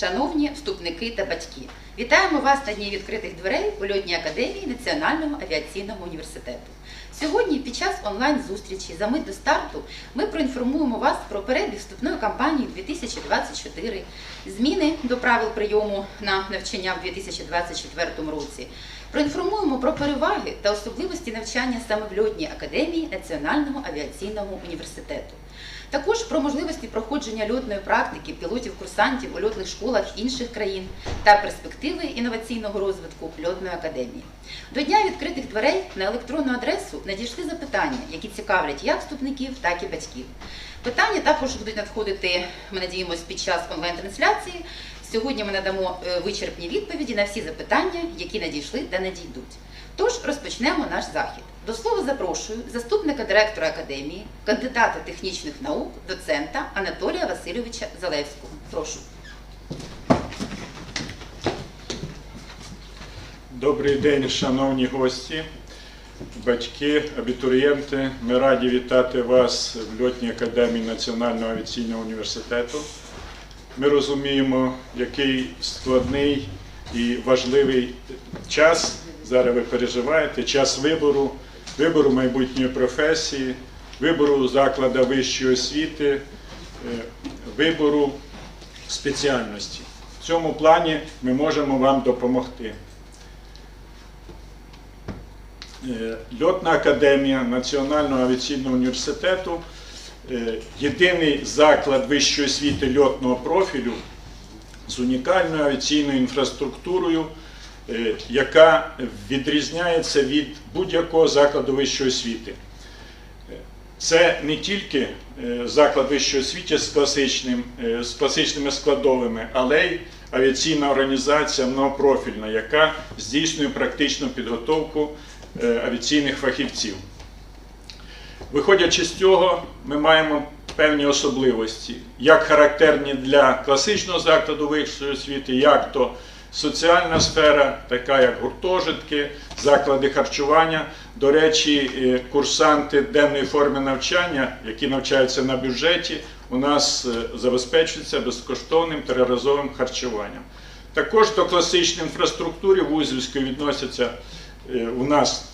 шановні вступники та батьки. Вітаємо вас на дні відкритих дверей у льотній академії Національного авіаційного університету. Сьогодні, під час онлайн-зустрічі за мить до старту, ми проінформуємо вас про перебіг вступної кампанії 2024, зміни до правил прийому на навчання в 2024 році. Проінформуємо про переваги та особливості навчання саме в льотній академії Національного авіаційного університету. Також про можливості проходження льотної практики пілотів-курсантів у льотних школах інших країн та перспективи інноваційного розвитку льотної академії. До дня відкритих дверей на електронну адресу надійшли запитання, які цікавлять як вступників, так і батьків. Питання також будуть надходити, ми надіємося, під час онлайн-трансляції. Сьогодні ми надамо е, вичерпні відповіді на всі запитання, які надійшли та надійдуть. Тож розпочнемо наш захід. До слова запрошую заступника директора академії, кандидата технічних наук, доцента Анатолія Васильовича Залевського. Прошу. Добрий день, шановні гості, батьки, абітурієнти. Ми раді вітати вас в льотній академії Національного авіаційного університету. Ми розуміємо, який складний і важливий час зараз ви переживаєте, час вибору, вибору майбутньої професії, вибору закладу вищої освіти, е, вибору спеціальності. В цьому плані ми можемо вам допомогти. Е, Льотна академія Національного авіаційного університету е, єдиний заклад вищої освіти льотного профілю з унікальною авіаційною інфраструктурою, яка відрізняється від будь-якого закладу вищої освіти. Е, Це не тільки е, заклад вищої освіти з, класичним, е, з класичними складовими, але й авіаційна організація многопрофільна, яка здійснює практичну підготовку е, авіаційних фахівців. Виходячи з цього, ми маємо певні особливості, як характерні для класичного закладу вищої освіти, як то соціальна сфера, така як гуртожитки, заклади харчування. До речі, е, курсанти денної форми навчання, які навчаються на бюджеті, у нас е, забезпечуються безкоштовним триразовим харчуванням. Також до класичної інфраструктури вузівської відносяться е, у нас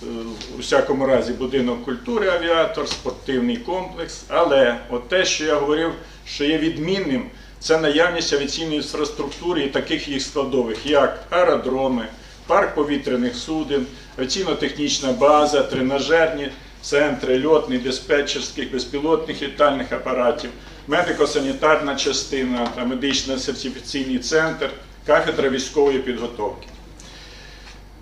у всякому разі будинок культури авіатор, спортивний комплекс. Але от те, що я говорив, що є відмінним, це наявність авіаційної інфраструктури і таких їх складових, як аеродроми, парк повітряних суден, авіаційно-технічна база, тренажерні центри льотних, диспетчерських, безпілотних літальних апаратів, медико-санітарна частина та медично-сертифіційний центр, кафедра військової підготовки.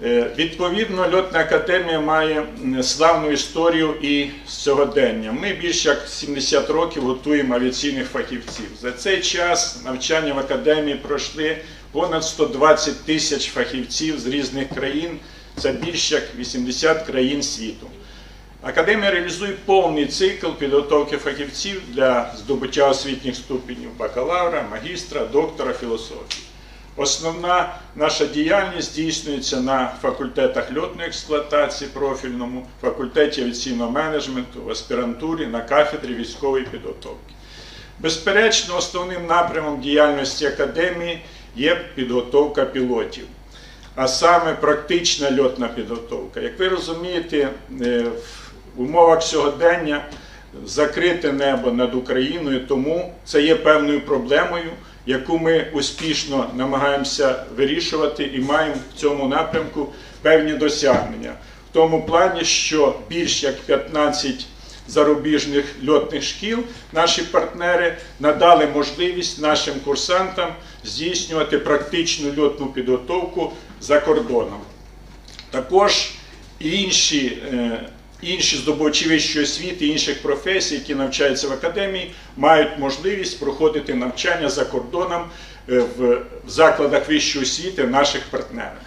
Е, Відповідно, льотна академія має славну історію і сьогодення. Ми більше як 70 років готуємо авіаційних фахівців. За цей час навчання в академії пройшли понад 120 тисяч фахівців з різних країн. Це більше як 80 країн світу. Академія реалізує повний цикл підготовки фахівців для здобуття освітніх ступенів бакалавра, магістра, доктора філософії. Основна наша діяльність здійснюється на факультетах льотної експлуатації, профільному, факультеті авіаційного менеджменту, в аспірантурі, на кафедрі військової підготовки. Безперечно, основним напрямом діяльності академії є підготовка пілотів, а саме практична льотна підготовка. Як ви розумієте, е, в умовах сьогодення закрите небо над Україною, тому це є певною проблемою, яку ми успішно намагаємося вирішувати і маємо в цьому напрямку певні досягнення. В тому плані, що більш як 15 зарубіжних льотних шкіл наші партнери надали можливість нашим курсантам здійснювати практичну льотну підготовку за кордоном. Також інші, е, інші здобувачі вищої освіти, інших професій, які навчаються в академії, мають можливість проходити навчання за кордоном е, в закладах вищої освіти наших партнерах.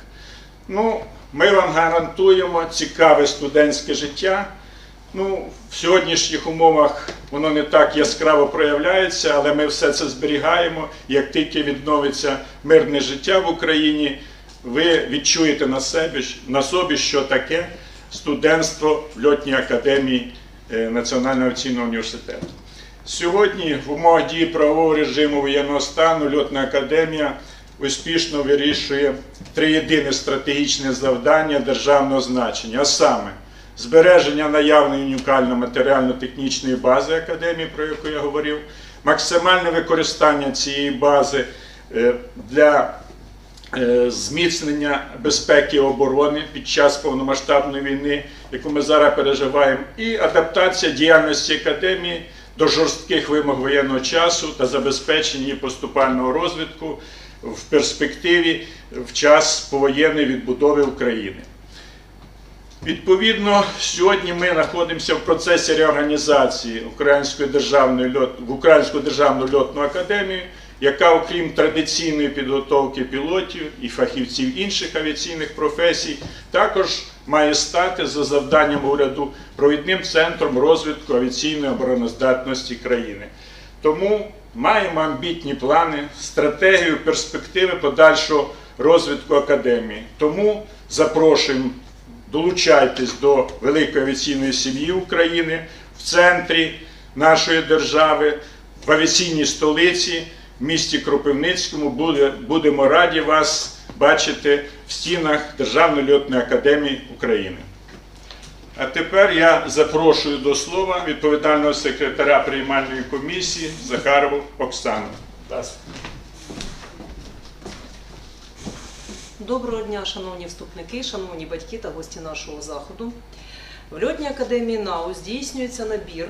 Ну, ми вам гарантуємо цікаве студентське життя. Ну, в сьогоднішніх умовах воно не так яскраво проявляється, але ми все це зберігаємо. Як тільки відновиться мирне життя в Україні, ви відчуєте на себе на собі, що таке студентство в льотній академії е, Національного авіаційного університету. Сьогодні в умовах дії правового режиму воєнного стану льотна академія успішно вирішує три єдині стратегічні завдання державного значення, а саме збереження наявної унікальної матеріально-технічної бази академії, про яку я говорив, максимальне використання цієї бази е, для зміцнення безпеки і оборони під час повномасштабної війни, яку ми зараз переживаємо, і адаптація діяльності академії до жорстких вимог воєнного часу та забезпечення її поступального розвитку в перспективі в час повоєнної відбудови України. Відповідно, сьогодні ми знаходимося в процесі реорганізації Української державної в Українську державну льотну академію, яка, окрім традиційної підготовки пілотів і фахівців інших авіаційних професій, також має стати за завданням уряду провідним центром розвитку авіаційної обороноздатності країни. Тому маємо амбітні плани, стратегію, перспективи подальшого розвитку академії. Тому запрошуємо долучайтесь до великої авіаційної сім'ї України в центрі нашої держави, в авіаційній столиці, місті Кропивницькому. Будемо раді вас бачити в стінах Державної льотної академії України. А тепер я запрошую до слова відповідального секретаря приймальної комісії Захарову Оксану. Доброго дня, шановні вступники, шановні батьки та гості нашого заходу. В льотній академії НАУ здійснюється набір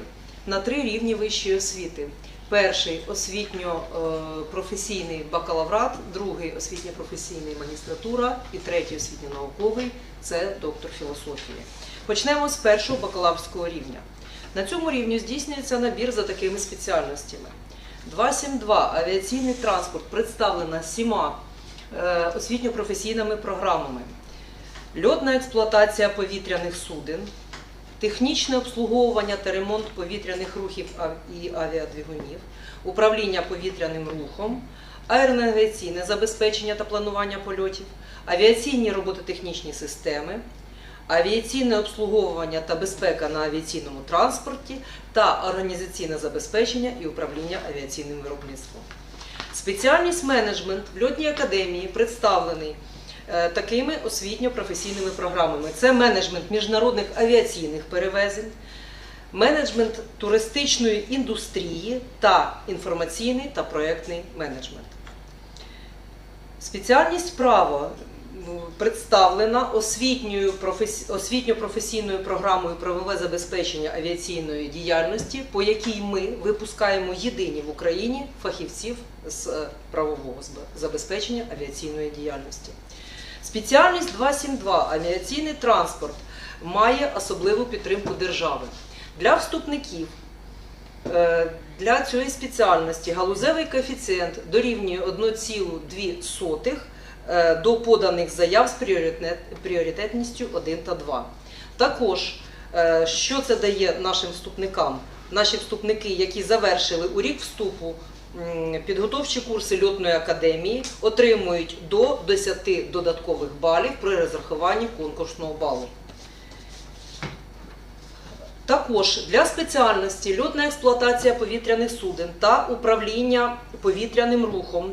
на три рівні вищої освіти. Перший освітньо-професійний бакалаврат, другий освітньо-професійний магістратура і третій освітньо-науковий це доктор філософії. Почнемо з першого бакалаврського рівня. На цьому рівні здійснюється набір за такими спеціальностями. 272 авіаційний транспорт представлена сіма е, освітньо-професійними програмами. Льотна експлуатація повітряних суден, технічне обслуговування та ремонт повітряних рухів і авіадвигунів, управління повітряним рухом, аеронавігаційне забезпечення та планування польотів, авіаційні робототехнічні системи, авіаційне обслуговування та безпека на авіаційному транспорті та організаційне забезпечення і управління авіаційним виробництвом. Спеціальність менеджмент в льотній академії представлений такими освітньо-професійними програмами: це менеджмент міжнародних авіаційних перевезень, менеджмент туристичної індустрії та інформаційний та проєктний менеджмент. Спеціальність право представлена освітньою освітньо-професійною програмою правове забезпечення авіаційної діяльності, по якій ми випускаємо єдині в Україні фахівців з е, правового забезпечення авіаційної діяльності. Спеціальність 272 авіаційний транспорт має особливу підтримку держави. Для вступників Е, Для цієї спеціальності галузевий коефіцієнт дорівнює 1,2 е, до поданих заяв з пріоритетністю 1 та 2. Також, е, що це дає нашим вступникам? Наші вступники, які завершили у рік вступу підготовчі курси льотної академії, отримують до 10 додаткових балів при розрахуванні конкурсного балу. Також для спеціальності льотна експлуатація повітряних суден та управління повітряним рухом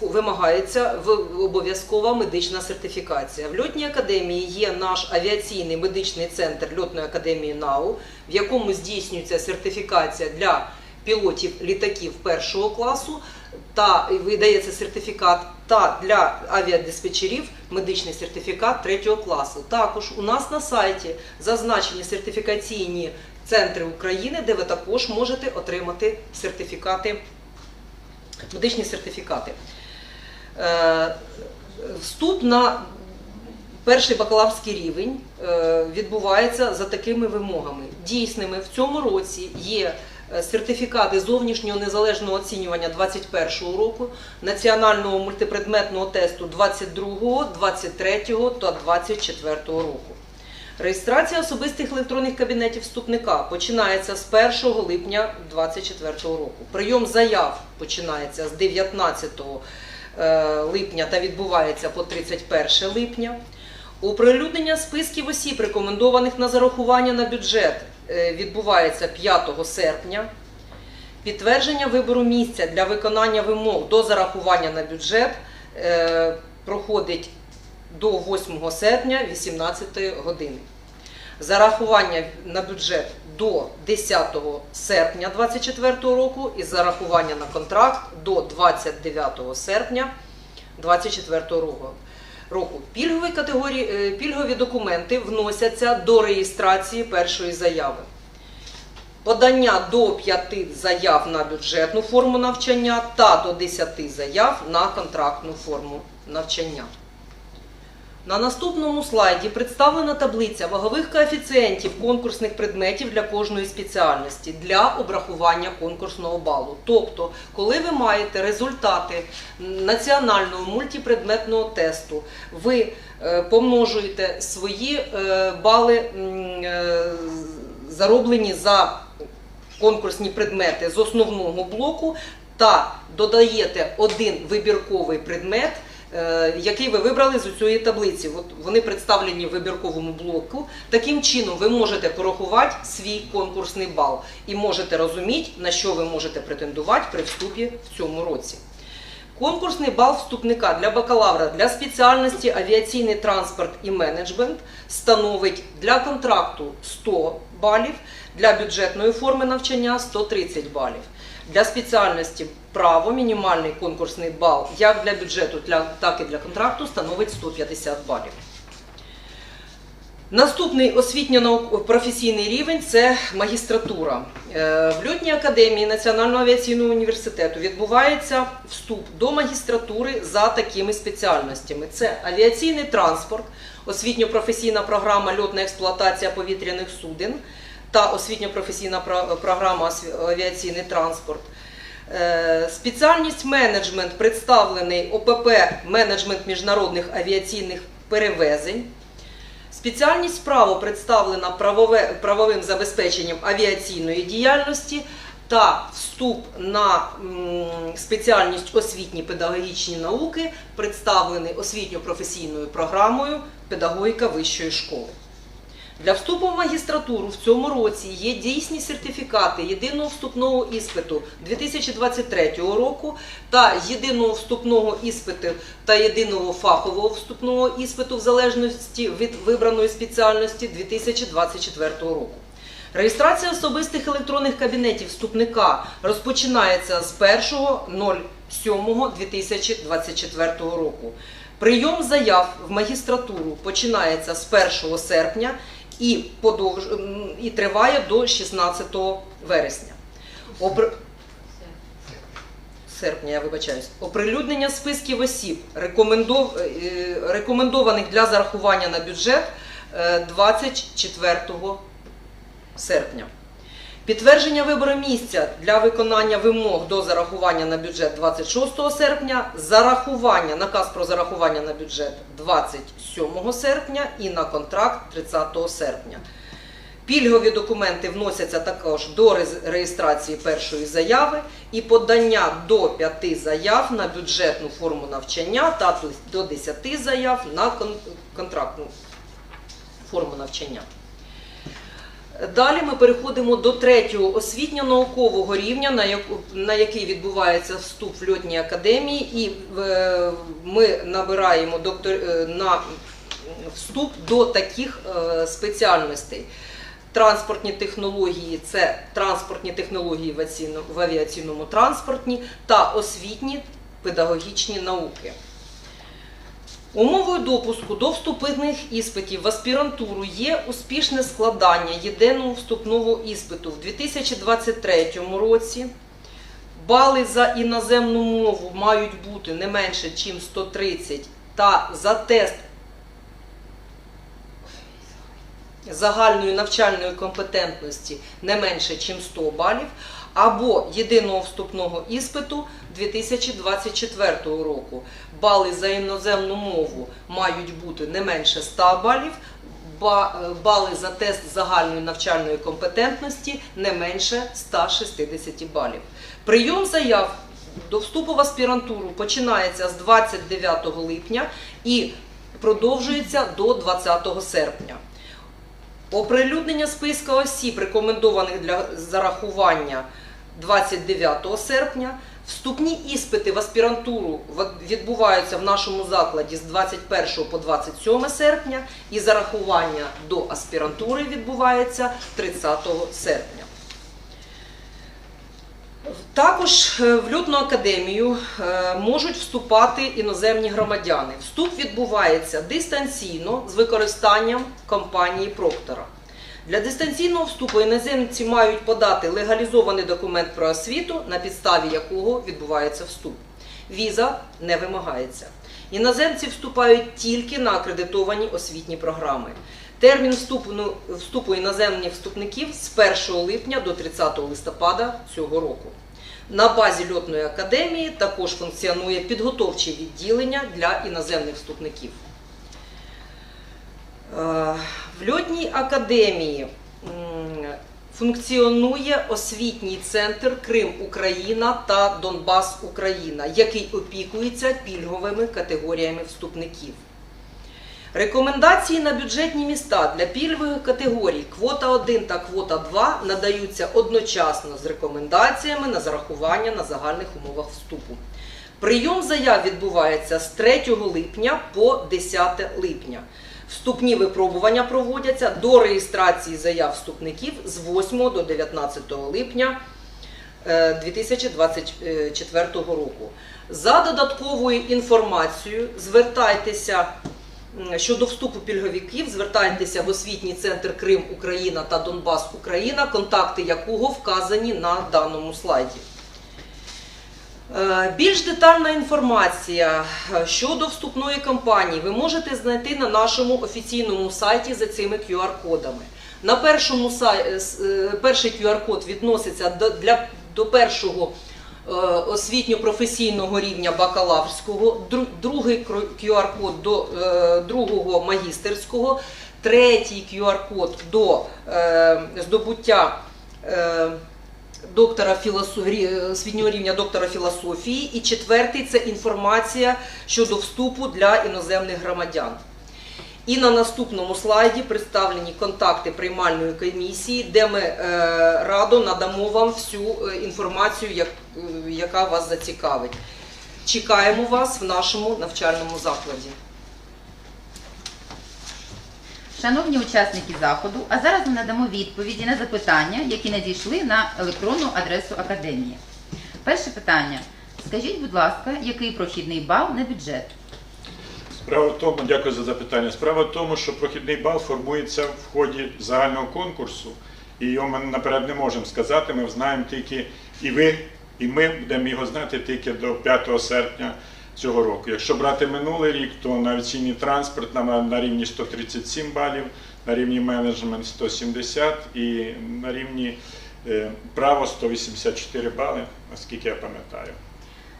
вимагається обов'язкова медична сертифікація. В льотній академії є наш авіаційний медичний центр льотної академії НАУ, в якому здійснюється сертифікація для пілотів літаків першого класу та видається сертифікат та для авіадиспетчерів медичний сертифікат третього класу. Також у нас на сайті зазначені сертифікаційні центри України, де ви також можете отримати сертифікати, медичні сертифікати. Е, Вступ на перший бакалаврський рівень е, відбувається за такими вимогами. Дійсними в цьому році є сертифікати зовнішнього незалежного оцінювання 2021 року, національного мультипредметного тесту 22, 23 та 24 року. Реєстрація особистих електронних кабінетів вступника починається з 1 липня 2024 року. Прийом заяв починається з 19 е, липня та відбувається по 31 липня. Оприлюднення списків осіб, рекомендованих на зарахування на бюджет, е, відбувається 5 серпня. Підтвердження вибору місця для виконання вимог до зарахування на бюджет е, проходить до 8 серпня 18 години. Зарахування на бюджет до 10 серпня 2024 року і зарахування на контракт до 29 серпня 2024 року. Року пільгові категорії е, пільгові документи вносяться до реєстрації першої заяви. Подання до 5 заяв на бюджетну форму навчання та до 10 заяв на контрактну форму навчання. На наступному слайді представлена таблиця вагових коефіцієнтів конкурсних предметів для кожної спеціальності для обрахування конкурсного балу. Тобто, коли ви маєте результати національного мультипредметного тесту, ви е, помножуєте свої е, бали, е, зароблені за конкурсні предмети з основного блоку та додаєте один вибірковий предмет, який ви вибрали з цієї таблиці. От вони представлені в вибірковому блоку. Таким чином ви можете порахувати свій конкурсний бал і можете розуміти, на що ви можете претендувати при вступі в цьому році. Конкурсний бал вступника для бакалавра для спеціальності авіаційний транспорт і менеджмент становить для контракту 100 балів, для бюджетної форми навчання 130 балів. Для спеціальності право мінімальний конкурсний бал як для бюджету, так і для контракту становить 150 балів. Наступний освітньо-професійний рівень це магістратура. Е, В льотній академії Національного авіаційного університету відбувається вступ до магістратури за такими спеціальностями: це авіаційний транспорт, освітньо-професійна програма льотна експлуатація повітряних суден та освітньо-професійна програма авіаційний транспорт. Е, Спеціальність менеджмент представлений ОПП менеджмент міжнародних авіаційних перевезень. Спеціальність право представлена правове, правовим забезпеченням авіаційної діяльності та вступ на спеціальність освітні педагогічні науки представлений освітньо-професійною програмою педагогіка вищої школи. Для вступу в магістратуру в цьому році є дійсні сертифікати єдиного вступного іспиту 2023 року та єдиного вступного іспиту та єдиного фахового вступного іспиту в залежності від вибраної спеціальності 2024 року. Реєстрація особистих електронних кабінетів вступника розпочинається з 1.07.2024 року. Прийом заяв в магістратуру починається з 1 серпня і, подовж... і триває до 16 вересня. Опр... Серпня, я вибачаюсь. Оприлюднення списків осіб, рекомендов... е, рекомендованих для зарахування на бюджет е, 24 серпня. Підтвердження вибору місця для виконання вимог до зарахування на бюджет 26 серпня, зарахування, наказ про зарахування на бюджет 27 серпня і на контракт 30 серпня. Пільгові документи вносяться також до реєстрації першої заяви і подання до 5 заяв на бюджетну форму навчання та до 10 заяв на контрактну форму навчання. Далі ми переходимо до третього освітньо-наукового рівня, на, який відбувається вступ в льотній академії, і е, ми набираємо доктор, е, на вступ до таких е, спеціальностей. Транспортні технології це транспортні технології в авіаційно- в авіаційному транспорті та освітні педагогічні науки. Умовою допуску до вступних іспитів в аспірантуру є успішне складання єдиного вступного іспиту в 2023 році. Бали за іноземну мову мають бути не менше, ніж 130, та за тест загальної навчальної компетентності не менше, ніж 100 балів, або єдиного вступного іспиту 2024 року. Бали за іноземну мову мають бути не менше 100 балів, бали за тест загальної навчальної компетентності не менше 160 балів. Прийом заяв до вступу в аспірантуру починається з 29 липня і продовжується до 20 серпня. Оприлюднення списка осіб, рекомендованих для зарахування 29 серпня. Вступні іспити в аспірантуру відбуваються в нашому закладі з 21 по 27 серпня, і зарахування до аспірантури відбувається 30 серпня. Також е, в льотну академію е, можуть вступати іноземні громадяни. Вступ відбувається дистанційно з використанням компанії Проктора. Для дистанційного вступу іноземці мають подати легалізований документ про освіту, на підставі якого відбувається вступ. Віза не вимагається. Іноземці вступають тільки на акредитовані освітні програми. Термін вступу, ну, вступу іноземних вступників з 1 липня до 30 листопада цього року. На базі льотної академії також функціонує підготовче відділення для іноземних вступників. Е, В льотній академії функціонує освітній центр Крим Україна та Донбас Україна, який опікується пільговими категоріями вступників. Рекомендації на бюджетні міста для пільгових категорій квота 1 та квота 2 надаються одночасно з рекомендаціями на зарахування на загальних умовах вступу. Прийом заяв відбувається з 3 липня по 10 липня. Вступні випробування проводяться до реєстрації заяв вступників з 8 до 19 липня е, 2024 року. За додатковою інформацією звертайтеся щодо вступу пільговиків, звертайтеся в освітній центр Крим Україна та Донбас Україна, контакти якого вказані на даному слайді. Е, Більш детальна інформація е, щодо вступної кампанії ви можете знайти на нашому офіційному сайті за цими QR-кодами. На першому е, перший QR-код відноситься до, для... до першого освітньо-професійного рівня бакалаврського, другий QR-код до другого магістерського, третій QR-код до здобуття. Доктора філософії, освітнього рівня доктора філософії, і четвертий це інформація щодо вступу для іноземних громадян. І на наступному слайді представлені контакти приймальної комісії, де ми е, радо надамо вам всю е, інформацію, е, яка вас зацікавить. Чекаємо вас в нашому навчальному закладі. Шановні учасники заходу, а зараз ми надамо відповіді на запитання, які надійшли на електронну адресу академії. Перше питання. Скажіть, будь ласка, який прохідний бал на бюджет? Справа в тому, дякую за запитання. Справа в тому, що прохідний бал формується в ході загального конкурсу, і його ми наперед не можемо сказати. Ми знаємо тільки і ви, і ми будемо його знати тільки до 5 серпня цього року. Якщо брати минулий рік, то на авіаційний транспорт нам на рівні 137 балів, на рівні менеджмент 170 і на рівні е, право 184 бали, наскільки я пам'ятаю.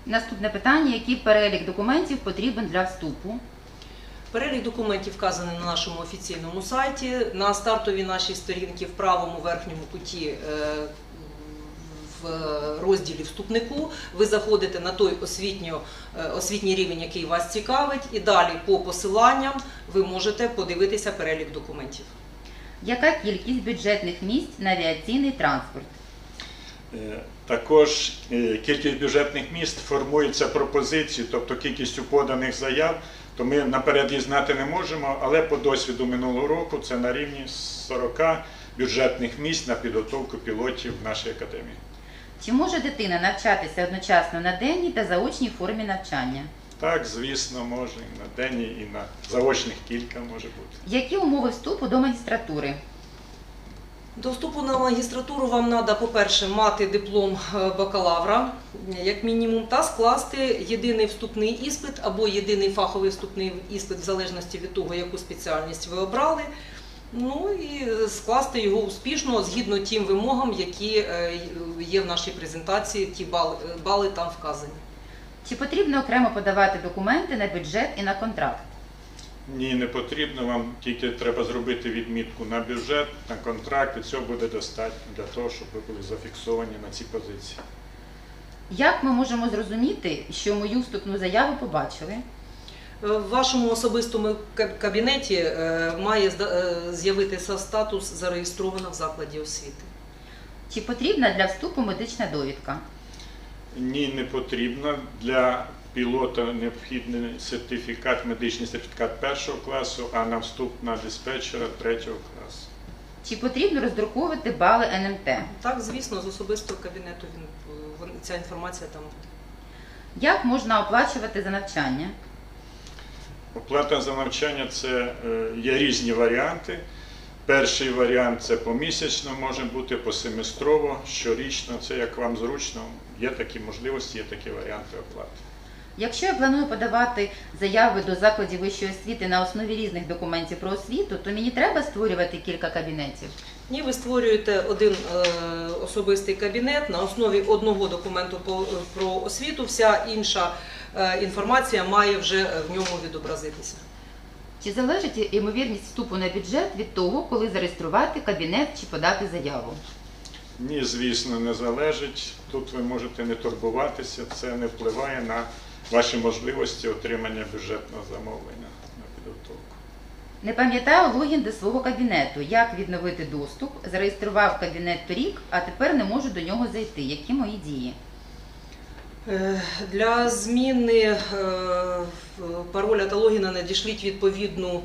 Наступне питання: який перелік документів потрібен для вступу? Перелік документів вказаний на нашому офіційному сайті. На стартовій нашій сторінці в правому верхньому куті е, в розділі вступнику ви заходите на той освітньо, е, освітній рівень, який вас цікавить, і далі по посиланням ви можете подивитися перелік документів. Яка кількість бюджетних місць на авіаційний транспорт? Е, Також е, кількість бюджетних міст формується пропозицією, тобто кількістю поданих заяв, то ми наперед її знати не можемо, але по досвіду минулого року це на рівні 40 бюджетних місць на підготовку пілотів в нашій академії. Чи може дитина навчатися одночасно на денній та заочній формі навчання? Так, звісно, може і на денні, і на заочних кілька може бути. Які умови вступу до магістратури? До вступу на магістратуру вам треба, по-перше, мати диплом е, бакалавра, як мінімум, та скласти єдиний вступний іспит або єдиний фаховий вступний іспит, в залежності від того, яку спеціальність ви обрали. Ну і скласти його успішно згідно тим вимогам, які е, є в нашій презентації, ті бали, бали там вказані. Чи потрібно окремо подавати документи на бюджет і на контракт? Ні, не потрібно вам, тільки треба зробити відмітку на бюджет, на контракт, і цього буде достатньо для того, щоб ви були зафіксовані на цій позиції. Як ми можемо зрозуміти, що мою вступну заяву побачили? Е, В вашому особистому кабінеті е, має е, з'явитися статус зареєстровано в закладі освіти. Чи потрібна для вступу медична довідка? Ні, не потрібно. Для пілота необхідний сертифікат, медичний сертифікат першого класу, а на вступ на диспетчера третього класу. Чи потрібно роздруковувати бали НМТ? Так, звісно, з особистого кабінету він, ця інформація там буде. Як можна оплачувати за навчання? Оплата за навчання це е, є різні варіанти. Перший варіант це помісячно, може бути посеместрово, щорічно, це як вам зручно. Є такі можливості, є такі варіанти оплати. Якщо я планую подавати заяви до закладів вищої освіти на основі різних документів про освіту, то мені треба створювати кілька кабінетів. Ні, ви створюєте один е, особистий кабінет на основі одного документу про освіту. Вся інша е, інформація має вже е, в ньому відобразитися. Чи залежить ймовірність вступу на бюджет від того, коли зареєструвати кабінет чи подати заяву? Ні, звісно, не залежить. Тут ви можете не турбуватися, це не впливає на ваші можливості отримання бюджетного замовлення. Не пам'ятаю логін до свого кабінету. Як відновити доступ? Зареєстрував кабінет торік, а тепер не можу до нього зайти. Які мої дії? Е, Для зміни е, пароля та логіна надішліть відповідну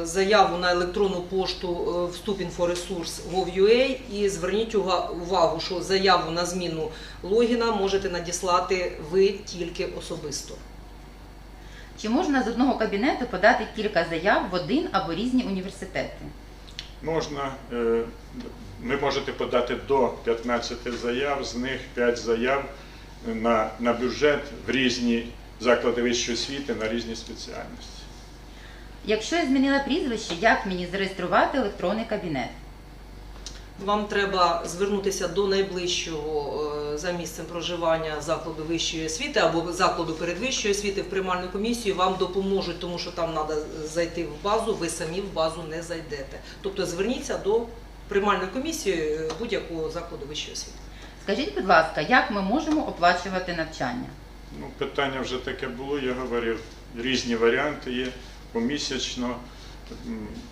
е, заяву на електронну пошту вступінфоресурс Gov.ua і зверніть увагу, що заяву на зміну логіна можете надіслати ви тільки особисто. Чи можна з одного кабінету подати кілька заяв в один або різні університети? Можна, е, ви можете подати до 15 заяв, з них 5 заяв на, на бюджет в різні заклади вищої освіти на різні спеціальності. Якщо я змінила прізвище, як мені зареєструвати електронний кабінет? Вам треба звернутися до найближчого е, за місцем проживання закладу вищої освіти або закладу передвищої освіти в приймальну комісію. Вам допоможуть, тому що там треба зайти в базу. Ви самі в базу не зайдете. Тобто зверніться до приймальної комісії е, будь-якого закладу вищої освіти. Скажіть, будь ласка, як ми можемо оплачувати навчання? Ну, питання вже таке було, я говорив, різні варіанти є помісячно,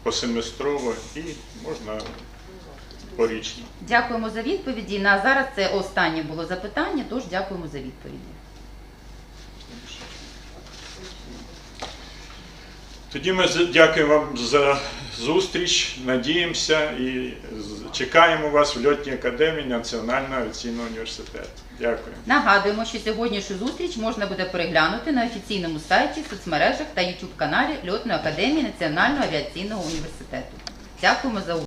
посеместрово і можна порічно. Дякуємо за відповіді. На зараз це останнє було запитання, тож дякуємо за відповіді. Тоді ми дякуємо вам за зустріч, надіємося і чекаємо вас в льотній академії Національного авіаційного університету. Дякую. Нагадуємо, що сьогоднішню зустріч можна буде переглянути на офіційному сайті, соцмережах та YouTube каналі Льотної академії Національного авіаційного університету. Дякуємо за увагу.